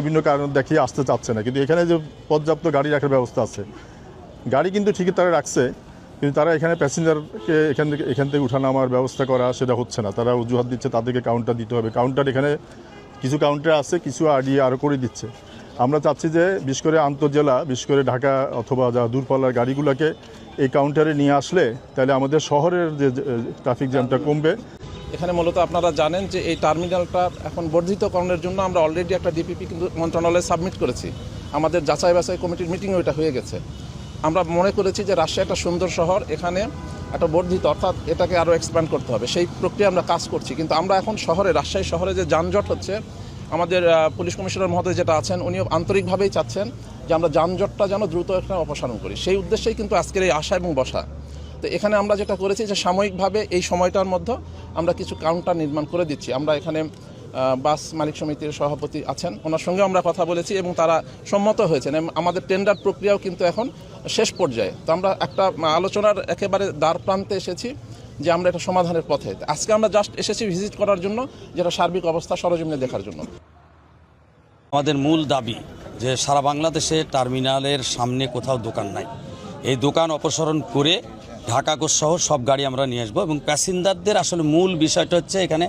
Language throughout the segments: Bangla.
বিভিন্ন কারণ দেখিয়ে আসতে চাচ্ছে না। কিন্তু এখানে যে পর্যাপ্ত গাড়ি রাখার ব্যবস্থা আছে, গাড়ি কিন্তু ঠিকই তারা রাখছে, কিন্তু তারা এখানে প্যাসেঞ্জারকে এখান থেকে এখান থেকে উঠানামার ব্যবস্থা করা সেটা হচ্ছে না। তারা অজুহাত দিচ্ছে, তাদেরকে কাউন্টার দিতে হবে। কাউন্টার এখানে কিছু কাউন্টার আছে, কিছু আডিয়ে আরও করে দিচ্ছে। আমরা চাচ্ছি যে বিশেষ করে আন্তর্জেলা বিশেষ করে ঢাকা অথবা যা দূরপাল্লার গাড়িগুলোকে এই কাউন্টারে নিয়ে আসলে তাহলে আমাদের শহরের যে ট্রাফিক জ্যামটা কমবে। এখানে মূলত আপনারা জানেন যে এই টার্মিনালটা এখন বর্ধিতকরণের জন্য আমরা অলরেডি একটা ডিপিপি কিন্তু মন্ত্রণালয়ে সাবমিট করেছি। আমাদের যাচাই বাছাই কমিটির মিটিং ওইটা হয়ে গেছে। আমরা মনে করেছি যে রাজশাহী একটা সুন্দর শহর, এখানে একটা বর্ধিত, অর্থাৎ এটাকে আরও এক্সপ্যান্ড করতে হবে। সেই প্রক্রিয়া আমরা কাজ করছি। কিন্তু আমরা এখন শহরে, রাজশাহী শহরে যে যানজট হচ্ছে, আমাদের পুলিশ কমিশনার মহোদয় যেটা আছেন, উনিও আন্তরিকভাবেই চাচ্ছেন যে আমরা যানজটটা যেন দ্রুত একটা অপসারণ করি। সেই উদ্দেশ্যেই কিন্তু আজকের এই আশা এবং বসা। তো এখানে আমরা যেটা করেছি যে সাময়িকভাবে এই সময়টার মধ্যে আমরা কিছু কাউন্টার নির্মাণ করে দিচ্ছি। আমরা এখানে বাস মালিক সমিতির সভাপতি আছেন। ওনার সঙ্গে আমরা কথা বলেছি এবং তারা সম্মত হয়েছেন। এবং আমাদের টেন্ডার প্রক্রিয়াও কিন্তু এখন শেষ পর্যায়ে। তো আমরা একটা আলোচনার একেবারে দ্বার প্রান্তে এসেছি যে আমরা এটা সমাধানের পথে। আজকে আমরা জাস্ট এসেছি ভিজিট করার জন্য, যেটা সার্বিক অবস্থা সরজমিনে দেখার জন্য। আমাদের মূল দাবি যে সারা বাংলাদেশে টার্মিনালের সামনে কোথাও দোকান নাই। এই দোকান অপসারণ করে ঢাকা সহ সব গাড়ি আমরা নিয়ে আসব এবং প্যাসেঞ্জারদের আসলে মূল বিষয়টা হচ্ছে এখানে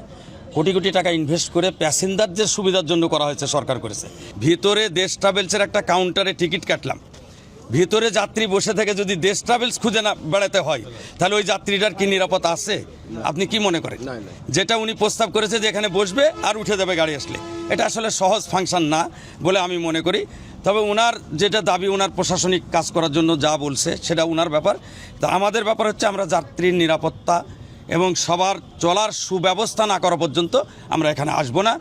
কোটি কোটি টাকা ইনভেস্ট করে প্যাসেঞ্জারদের সুবিধার জন্য করা হয়েছে, সরকার করেছে। ভিতরে দেশ ট্রাভেলসের একটা কাউন্টারে টিকিট কাটলাম। ভিতরে যাত্রী বসে থেকে যদি দেশ ট্রাভেলস খুঁজে না বেড়াতে হয় তাহলে ওই যাত্রীটার কি নিরাপদ আছে? আপনি কি মনে করেন? যেটা উনি প্রস্তাব করেছে যে এখানে বসবে আর উঠে যাবে গাড়ি আসলে। এটা আসলে সহজ ফাংশন না বলে আমি মনে করি। তবে ওনার যেটা দাবি ওনার প্রশাসনিক কাজ করার জন্য যা বলছে সেটা ওনার ব্যাপার। তা আমাদের ব্যাপার হচ্ছে আমরা যাত্রীর নিরাপত্তা এবং সবার চলার সুব্যবস্থা না করা পর্যন্ত আমরা এখানে আসব না।